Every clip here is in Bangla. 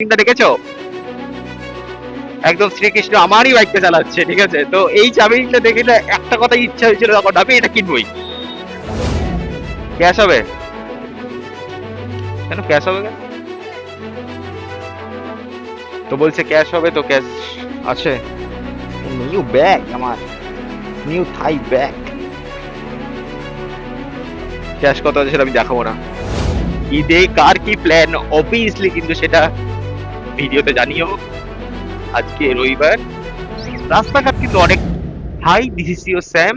চাবিটা দেখেছ? একদম শ্রীকৃষ্ণ আমারই বাইকটা চালাচ্ছে, ঠিক আছে? তো এই চাবিটা দেখে না একটা কথা ইচ্ছা হয়েছিল তখন, আমি এটা কিনবই। ক্যাশ হবে? কেন ক্যাশ হবে কেন? তো বলছে ক্যাশ হবে, তো ক্যাশ আছে। নিউ ব্যাগ আমার। নিউ থাই ব্যাগ ক্যাশ কত আছে সেটা আমি দেখাবো না। ঈদে কার কি প্ল্যান অবভিয়াসলি কিন্তু সেটা ভিডিওতে জানিও, আজকে রবিবার। রাস্তাঘাট কিন্তু অনেক হাই দিস ইউর স্যাম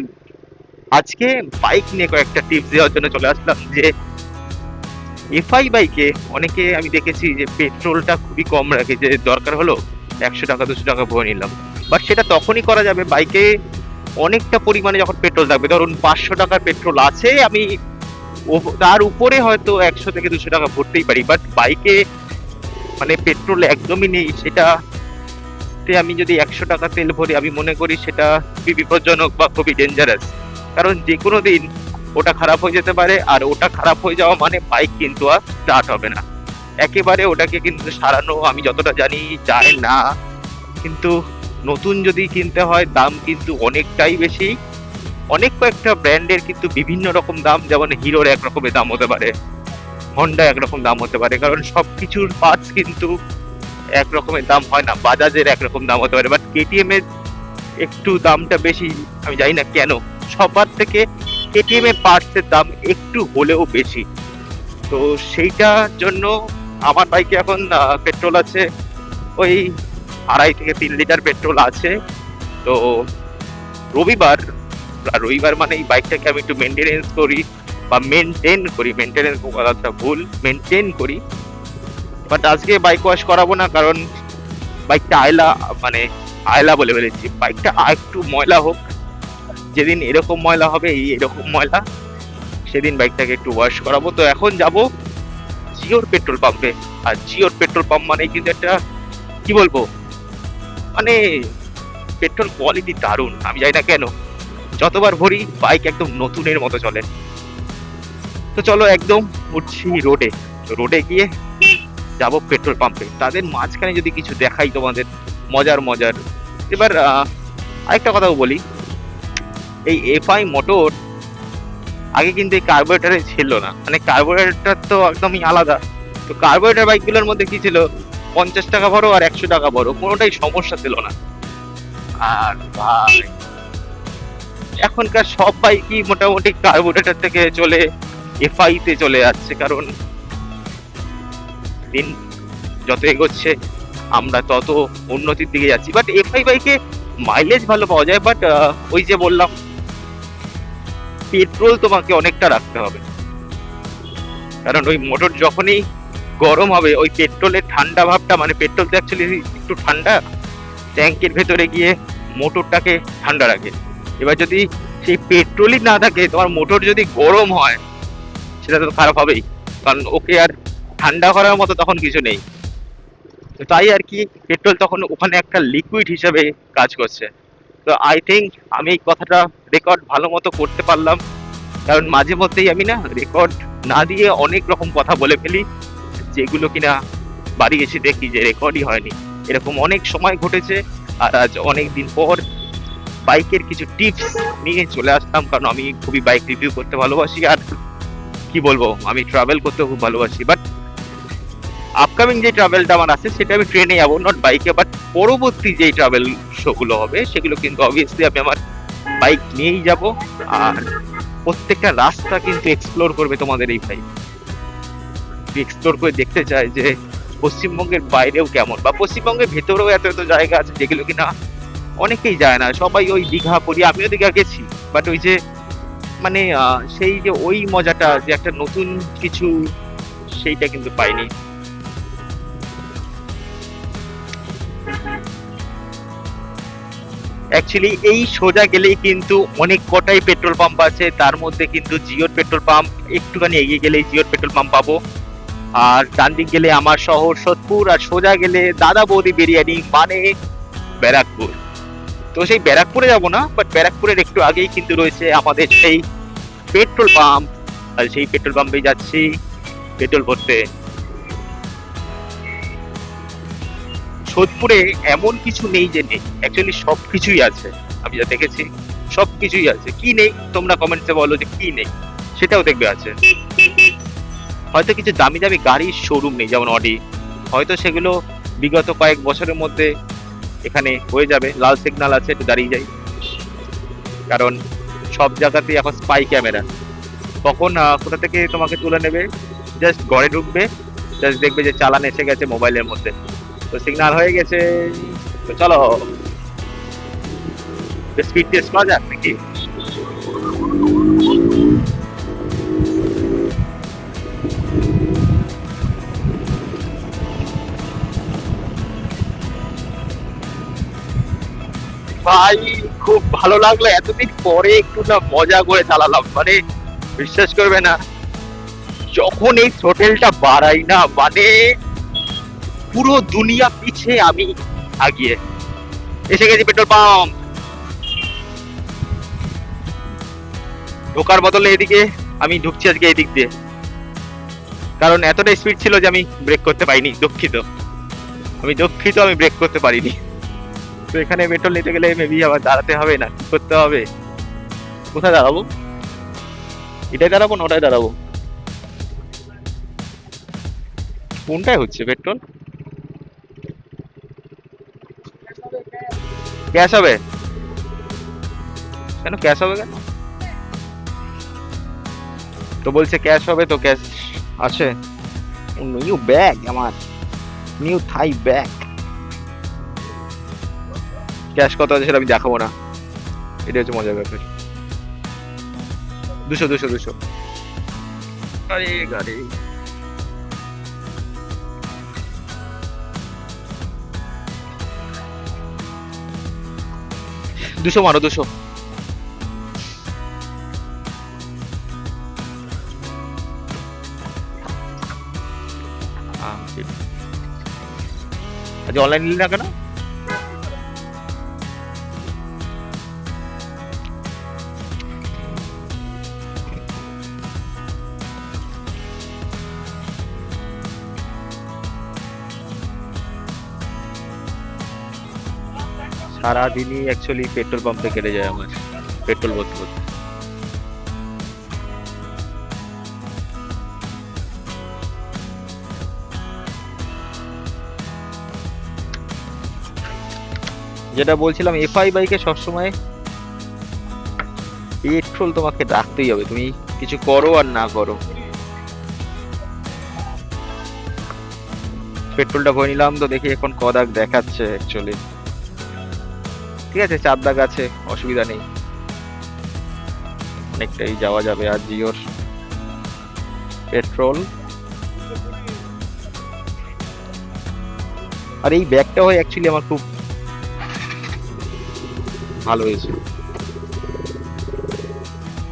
আজকে বাইক নিয়ে কয়েকটা টিপস দেওয়ার জন্য চলে আসলাম যে এফআই বাইকে অনেকে আমি দেখেছি যে পেট্রোলটা খুবই কম রাখে, যে দরকার হলো একশো টাকা, দুশো টাকা ভরে নিলাম। বাট সেটা তখনই করা যাবে বাইকে অনেকটা পরিমাণে যখন পেট্রোল থাকবে। ধরুন পাঁচশো টাকার পেট্রোল আছে, আমি তার উপরে হয়তো একশো থেকে দুশো টাকা ভরতেই পারি। বাট বাইকে মানে পেট্রোল একদমই নেই সেটা আমি যদি একশো টাকা তেল ভরি, আমি মনে করি সেটা খুবই বিপজ্জনক বা খুবই ডেঞ্জারাস কারণ যে কোনো দিন ওটা খারাপ হয়ে যেতে পারে, আর ওটা খারাপ হয়ে যাওয়া মানে বাইক কিন্তু আর স্টার্ট হবে না। একেবারে ওটাকে কিন্তু সারানো আমি যতটা জানি যায় না। কিন্তু নতুন যদি কিনতে হয়, দাম কিন্তু অনেকটাই বেশি। অনেক কয়েকটা ব্র্যান্ডের কিন্তু বিভিন্ন রকম দাম, যেমন হিরোর এক রকমের দাম হতে পারে। হন্ডা একরকম দাম হতে পারে, কারণ সব কিছুর পার্টস কিন্তু এক রকমের দাম হয় না, বাজাজের একরকম দাম হতে পারে বাট কেটিএম এর একটু দামটা বেশি, আমি জানি না কেন, সবার থেকে কেটিএম এর পার্টস এর দাম একটু হলেও বেশি। তো সেইটার জন্য আমার বাইকে এখন পেট্রোল আছে, ওই আড়াই থেকে তিন লিটার পেট্রোল আছে। তো রবিবার রবিবার মানে এই বাইকটাকে আমি একটু মেনটেনেন্স করি। বা মেনটেন করি মেনটেনেন্স কথাটা ভুল মেনটেন করি। বাট আজকে বাইক ওয়াশ করাবো না কারণ বাইকটা আয়লা মানে আয়লা বলে ফেলেছি। বাইকটা একটু ময়লা হোক, যেদিন এরকম ময়লা হবে, এই এরকম ময়লা, সেদিন বাইকটাকে একটু ওয়াশ করাবো। তো এখন যাব জিওর পেট্রোল পাম্পে আর জিওর পেট্রোল পাম্প মানে কিন্তু একটা, কি বলব? মানে পেট্রোল কোয়ালিটি দারুণ। আমি জানি না কেন, যতবার ভরি বাইক একদম নতুনের মতো চলে। তো চলো একদম উঠছি রোডে। রোডে গিয়ে যাব পেট্রোল পাম্পে। তাদের মাঝখানে যদি কিছু দেখাই তোমাদের, মজার মজার। এবার আরেকটা কথাও বলি। এই এফআই মোটর আগে কিন্তু এই কার্বোরেটারে ছিল না। মানে কার্বোরেটার তো একদমই আলাদা। তো কার্বোরেটার বাইকগুলোর মধ্যে কি ছিল? পঞ্চাশ টাকা ভরো আর একশো টাকা ভরো, কোনোটাই সমস্যা ছিল না। আর ভাই, এখনকার সব বাইকই মোটামুটি কার্বোরেটর থেকে চলে এফআই তে চলে যাচ্ছে, কারণ দিন যত এগোচ্ছে, আমরা তত উন্নতির দিকে যাচ্ছি। বাট এফআই বাইকে মাইলেজ ভালো পাওয়া যায় বাট ওই যে বললাম পেট্রোল তোমাকে অনেকটা রাখতে হবে। কারণ ওই মোটর যখনই গরম হবে, ওই পেট্রোলের ঠান্ডা ভাবটা মানে পেট্রোল তো অ্যাকচুয়ালি একটু ঠান্ডা, ট্যাঙ্কের ভেতরে গিয়ে মোটরটাকে ঠান্ডা রাখে। এবার যদি সেই পেট্রোলই না থাকে, তোমার মোটর যদি গরম হয় সেটা তো খারাপ হবেই। কারণ ওকে আর ঠান্ডা করার মতো তখন কিছু নেই। তাই আর কি, পেট্রোল তখন ওখানে একটা লিকুইড হিসেবে কাজ করছে। তো আই থিঙ্ক আমি এই কথাটা রেকর্ড ভালো মতো করতে পারলাম। কারণ মাঝে মধ্যেই আমি না রেকর্ড না দিয়ে অনেক রকম কথা বলে ফেলি, যেগুলো কিনা বাড়ি এসে দেখি যে রেকর্ডই হয়নি। এরকম অনেক সময় ঘটেছে আর আজ অনেক দিন পর বাইকের কিছু টিপস নিয়ে চলে আসলাম। কারণ আমি খুবই বাইক রিভিউ করতে ভালোবাসি আর কি বলব, আমি ট্রাভেল করতে খুব ভালোবাসি বাট আপকামিং যে ট্রাভেলটা আমার আছে, সেটা আমি ট্রেনে যাব নট বাইকে বাট পরবর্তী যে ট্রাভেল শোগুলো হবে, সেগুলো কিন্তু অবভিয়াসলি আমি আমার বাইক নিয়েই যাব, আর প্রত্যেকটা রাস্তা কিন্তু এক্সপ্লোর করবে তোমাদের এই ভাই। এক্সপ্লোর করে দেখতে চাই যে পশ্চিমবঙ্গের বাইরেও কেমন, বা পশ্চিমবঙ্গের ভেতরেও এত এত জায়গা আছে যেগুলো কিনা অনেকেই যায় না, সবাই ওই দীঘা, পুরী, আমিও দীঘা গেছি বাট ওই যে মানে সেই যে ওই মজাটা যে একটা নতুন কিছু, সেইটা কিন্তু পাইনি। অ্যাকচুয়ালি এই সোজা গেলেই কিন্তু অনেক কটাই পেট্রোল পাম্প আছে। তার মধ্যে কিন্তু জিওর পেট্রোল পাম্প, একটুখানি এগিয়ে গেলেই জিওর পেট্রোল পাম্প পাবো। আর ডান দিক গেলে আমার শহর সোদপুর আর সোজা গেলে দাদা বৌদি বিরিয়ানি মানে ব্যারাকপুর। তো সেই ব্যারাকপুরে যাব না বাট ব্যারাকপুরের একটু আগেই কিন্তু রয়েছে আমাদের সেই পেট্রোল পাম্প। আর সেই পেট্রোল পাম্পে যাচ্ছি পেট্রোল ভরতে। সোদপুরে এমন কিছু নেই যে নেই অ্যাকচুয়ালি সব কিছুই আছে, আমি যা দেখেছি, সব কিছুই আছে। কি নেই, তোমরা কমেন্টসে বলো যে কি নেই, সেটাও দেখবে আছে। হয়তো কিছু দামি দামি গাড়ির শোরুম নেই, যেমন অডি হয়তো সেগুলো বিগত কয়েক বছরের মধ্যে এখানে হয়ে যাবে। লাল সিগনাল আছে, একটু দাঁড়িয়ে যাই। কারণ সব জায়গাতেই এখন স্পাই ক্যামেরা কখন কোথা থেকে তোমাকে তুলে নেবে? জাস্ট ঘরে ঢুকবে জাস্ট দেখবে যে চালান এসে গেছে মোবাইলের মধ্যে। তো সিগনাল হয়ে গেছে। তো চলো। স্পিড টেস্ট করা যাক নাকি? ভাই, খুব ভালো লাগল। এতদিন পরে একটু না মজা করে চালালাম। মানে বিশ্বাস করবে না, যখন এই হোটেলটা বাড়াই না মানে পুরো দুনিয়া পিছে আমি আগিয়ে। এসে গেছি পেট্রোল পাম্প। ঢোকার বদলে এদিকে আমি ঢুকছি আজকে এদিক দিয়ে। কারণ এতটা স্পিড ছিল যে আমি ব্রেক করতে পারিনি, দুঃখিত। আমি দুঃখিত আমি ব্রেক করতে পারিনি। তো এখানে পেট্রোল নিতে গেলে মেবি আবার দাঁড়াতে হবে না করতে হবে। কোথায় দাঁড়াবো? এটাই দাঁড়াবো না ওটাই দাঁড়াবো? কোনটায় হচ্ছে পেট্রোল? ক্যাশ হবে? কেন ক্যাশ হবে কেন? তো বলছে ক্যাশ হবে তো ক্যাশ আছে নিউ ব্যাগ আমার, নিউ থাই ব্যাগ। ক্যাশ কত আছে সেটা আমি দেখাবো না। এটা হচ্ছে মজার ব্যাপার। দুশো দুশো দুশো। দুশো মারো, দুশো। আজ অনলাইন নিলি না? কেন সারাদিনই অ্যাকচুয়ালি পেট্রোল পাম্পে কেটে যায় আমার পেট্রোল ভরতে ভরতে যেটা বলছিলাম এফআই বাইকে সবসময় পেট্রোল তোমাকে রাখতেই হবে, তুমি কিছু করো আর না করো। পেট্রোলটা ভরে নিলাম তো দেখি এখন কদাক দেখাচ্ছে অ্যাকচুয়ালি ঠিক আছে চার দাগ আছে, অসুবিধা নেই। অনেকটাই যাওয়া যাবে আর জিওর পেট্রোল। আর এই ব্যাগটা হয় অ্যাকচুয়ালি আমার খুব ভালো হয়েছে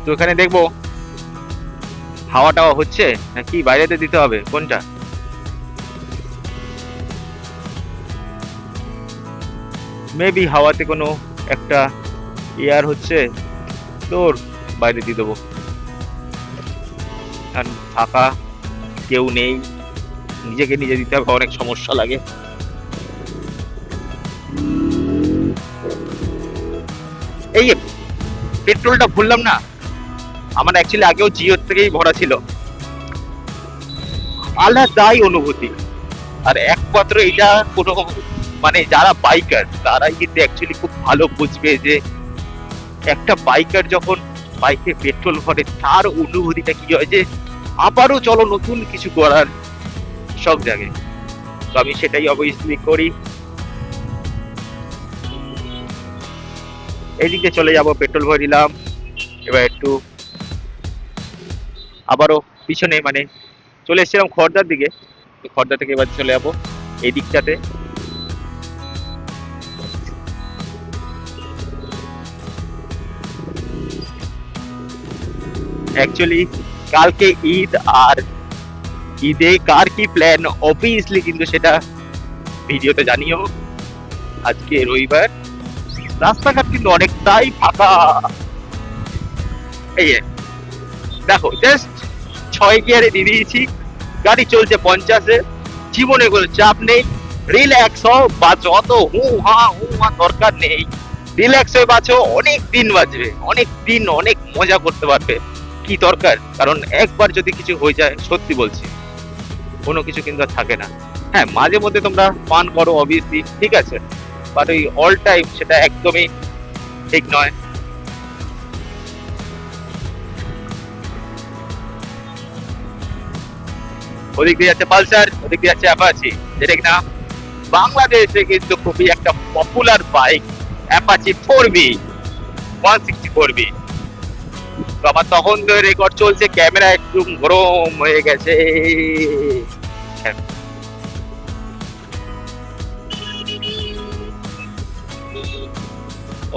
তো এখানে দেখব হাওয়া টাওয়া হচ্ছে? নাকি বাইরেতে দিতে হবে? কোনটা? মেবি হাওয়াতে কোনো একটা এয়ার হচ্ছে, তোর বাইরে দিয়ে দেবো। আর ফাঁকা কেউ নেই, নিজেকে নিজে দিতে হবে, অনেক সমস্যা লাগে। এই পেট্রোলটা ভুললাম না। আমার অ্যাকচুয়ালি আগেও জিওর থেকেই ভরা ছিল। আলাদাই অনুভূতি। আর একমাত্র এটা কোনো মানে যারা বাইকার তারাই কিন্তু অ্যাকচুয়ালি খুব ভালো বুঝবে যে একটা বাইকার যখন বাইকে পেট্রোল ভরে, তার অনুভূতিটা কি হয়? যে আবারও চলো নতুন কিছু করার সব জায়গায় তো আমি সেটাই অবভিয়াসলি করি। এদিকে চলে যাব পেট্রোল ভরে দিলাম এবার একটু আবারও পিছনে মানে চলে এসেছিলাম খড়দার দিকে। তো খড়দা থেকে এবার চলে যাব এই দিকটাতে অ্যাকচুয়ালি কালকে ঈদ আর ঈদে কার কি প্ল্যান অবভিয়াসলি কিন্তু সেটা ভিডিওতে জানিও। আজকে রবিবার। রাস্তাঘাট কিন্তু অনেকটাই ফাঁকা। এই দেখো জাস্ট ছয় গিয়ারে দিয়ে দিয়েছি। গাড়ি চলছে পঞ্চাশে। জীবনে কোনো চাপ নেই। রিল্যাক্স হও অত হু হা হু হা দরকার নেই। রিল্যাক্স হয়ে বাঁচো, অনেক দিন বাঁচবে। অনেক দিন অনেক মজা করতে পারবে। কি দরকার? কারণ একবার যদি কিছু হয়ে যায়, সত্যি বলছি, কোনো কিছু কিন্তু থাকে না। হ্যাঁ মাঝে মধ্যে তোমরা পান করো অবভিয়াসলি ঠিক আছে? বাট ওই অল টাইম সেটা একদমই ঠিক নয়। ওদিক দিয়ে যাচ্ছে পালসার, ওদিক দিয়ে যাচ্ছে অ্যাপাচি, যেটা কিনা বাংলাদেশে কিন্তু খুবই একটা popular bike Apache four B one sixty four B তো তখন রেকর্ড চলছে ক্যামেরা একটু গরম হয়ে গেছে।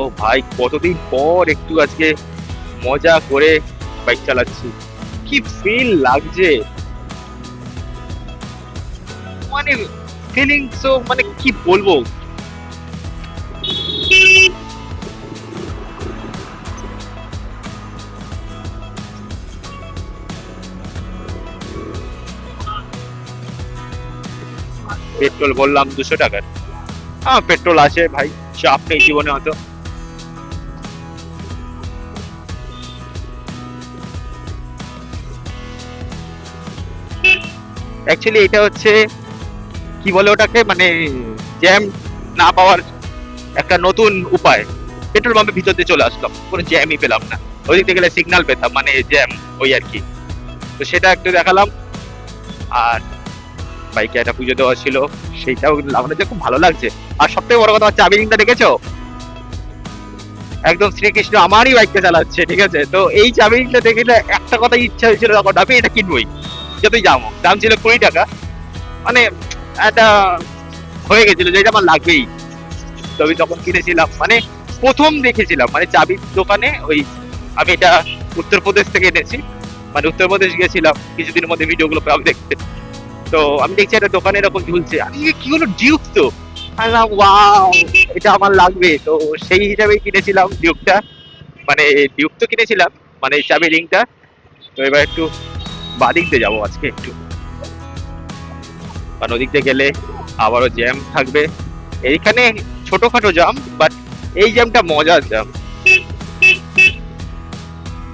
ও ভাই, কতদিন পর একটু আজকে মজা করে বাইক চালাচ্ছি। কি ফিল লাগছে? মানে ফিলিং ফিলিংস মানে কি বলব? পেট্রোল বললাম দুশো টাকার। হ্যাঁ পেট্রোল আছে ভাই চাপ নেই জীবনে হয়তো। অ্যাকচুয়ালি এটা হচ্ছে, কি বলে ওটাকে মানে জ্যাম না পাওয়ার একটা নতুন উপায়। পেট্রোল পাম্পের ভিতর দিয়ে চলে আসলাম, কোনো জ্যামই পেলাম না। ওই দিক থেকে গেলে সিগনাল পেতাম মানে জ্যাম ওই আর কি। তো সেটা একটু দেখালাম। আর বাইকে একটা পুজো দেওয়া ছিল, সেইটাও লাগানো খুব ভালো লাগছে। আর সব থেকে বড় কথা হচ্ছে চাবি রিংটা দেখেছ? একদম শ্রীকৃষ্ণ আমারই বাইকটা চালাচ্ছে, ঠিক আছে? তো এই চাবি রিংটা দেখে একটা কথা ইচ্ছা হয়েছিল তখন, আমি এটা কিনবই, যতই যাব দাম ছিল কুড়ি টাকা। মানে একটা হয়ে গেছিল যে এটা আমার লাগবেই। তো আমি তখন কিনেছিলাম মানে প্রথম দেখেছিলাম মানে চাবির দোকানে ওই আমি এটা উত্তরপ্রদেশ থেকে এনেছি। মানে উত্তরপ্রদেশ গেছিলাম, কিছুদিনের মধ্যে ভিডিওগুলো পেলাম দেখতে তো আমি দেখছি একটা দোকানে এরকম ঝুলছে। আমি কি- হলো? ডিউক তো। ওয়াও, এটা আমার লাগবে। তো সেই হিসাবে কিনেছিলাম ডিউকটা। মানে ডিউক তো কিনেছিলাম মানে চাবি রিংটা। তো এবার একটু বাদিক দিয়ে যাব আজকে একটু। কারণ ওদিক দিয়ে গেলে আবারও জ্যাম থাকবে। এইখানে ছোটখাটো জ্যাম, বাট এই জ্যামটা মজার জ্যাম।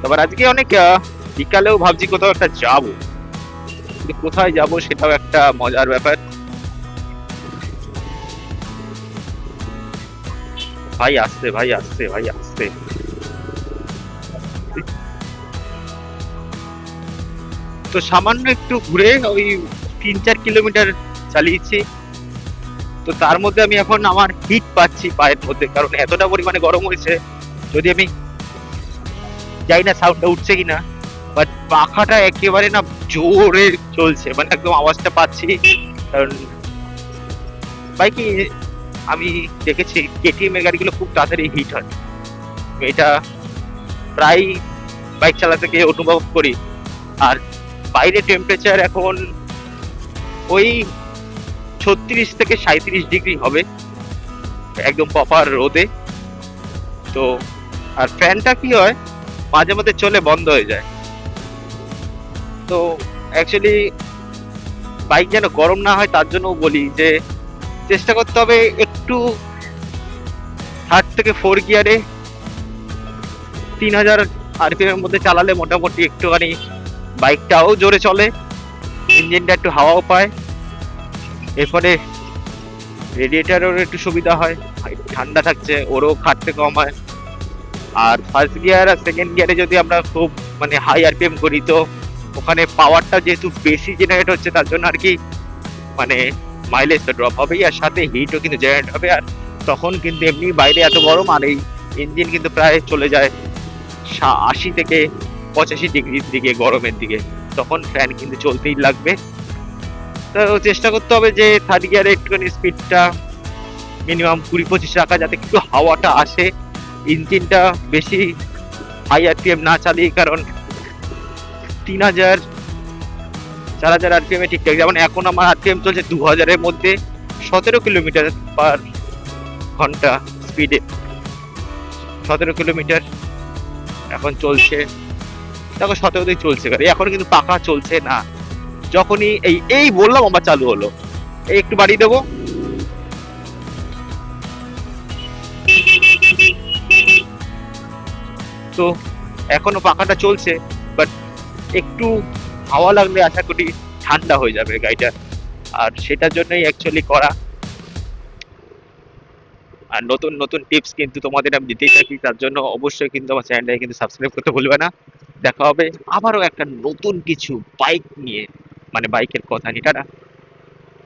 তারপর আজকে অনেক বিকালেও ভাবছি কোথাও একটা যাব। কিন্তু কোথায় যাব সেটাও একটা মজার ব্যাপার। ভাই আসছে ভাই আসছে ভাই আসছে। তো সামান্য একটু ঘুরে ওই তিন চার কিলোমিটার চালিয়েছি। তো তার মধ্যে আমি এখন আমার হিট পাচ্ছি পায়ের মধ্যে, কারণ এতটা পরিমাণে গরম হয়েছে, যদি আমি যাই না সাউন্ডটা উঠছে কিনা। বাট পাখাটা একেবারে না জোরে চলছে মানে একদম আওয়াজটা পাচ্ছি। কারণ বাইকে আমি দেখেছি কেটিএম এর গাড়িগুলো খুব তাড়াতাড়ি হিট হয়। এটা প্রায় বাইক চালাতে গিয়ে অনুভব করি। আর বাইরে টেম্পারেচার এখন ওই ছত্রিশ থেকে সাঁত্রিশ ডিগ্রি হবে, একদম প্রপার রোদে। তো, আর ফ্যানটা কি হয়, মাঝে মধ্যে চলে বন্ধ হয়ে যায়। তো অ্যাকচুয়ালি বাইক যেন গরম না হয়, তার জন্য বলি যে চেষ্টা করতে হবে একটু থার্ড থেকে ফোর গিয়ারে তিন হাজার আরপিএম এর মধ্যে চালালে মোটামুটি একটুখানি বাইকটাও জোরে চলে ইঞ্জিনটা একটু হাওয়াও পায়। এরপরে রেডিয়েটারেরও একটু সুবিধা হয়, ঠান্ডা থাকছে, ওরও খাটতে কম হয়। আর ফার্স্ট গিয়ার আর সেকেন্ড গিয়ারে যদি আমরা খুব মানে হাই আরপিএম করি তো ওখানে পাওয়ারটা যেহেতু বেশি জেনারেট হচ্ছে, তার জন্য আর কি মানে মাইলেজটা ড্রপ হবেই, আর সাথে হিটও কিন্তু জেনারেট হবে, আর তখন কিন্তু এমনি বাইরে এত গরম, আর এই ইঞ্জিন কিন্তু প্রায় চলে যায় আশি থেকে পঁচাশি ডিগ্রির দিকে গরমের দিকে। তখন ফ্যান কিন্তু চলতেই লাগবে। তো চেষ্টা করতে হবে যে থার্ড গিয়ারে একটুখানি স্পিডটা মিনিমাম কুড়ি পঁচিশ রাখা, যাতে একটু হাওয়াটা আসে। ইঞ্জিনটা বেশি হাই আরপিএম না চালিয়ে, কারণ তিন হাজার, চার হাজার আরপিএম এ ঠিকঠাক। যেমন এখন আমার আরপিএম চলছে দু হাজারের মধ্যে সতেরো কিলোমিটার পার ঘণ্টা স্পিডে সতেরো কিলোমিটার এখন চলছে। দেখো সতেরোতেই চলছে গাড়ি এখন কিন্তু পাকা চলছে না। যখনই এই এই বললাম আমার চালু হলো। এই একটু বাড়িয়ে দেবো। তো এখনও পাখাটা চলছে। একটু হাওয়া লাগলে আশা করি ঠান্ডা হয়ে যাবে গাড়িটা। আর সেটার জন্যই অ্যাকচুয়ালি করা। আর নতুন নতুন টিপস কিন্তু তোমাদের আমি দিতেই থাকি, তার জন্য অবশ্যই কিন্তু আমার চ্যানেলটাকে কিন্তু সাবস্ক্রাইব করতে ভুলবে না। দেখা হবে আবারও একটা নতুন কিছু বাইক নিয়ে মানে বাইকের কথা নিয়ে, টাটা।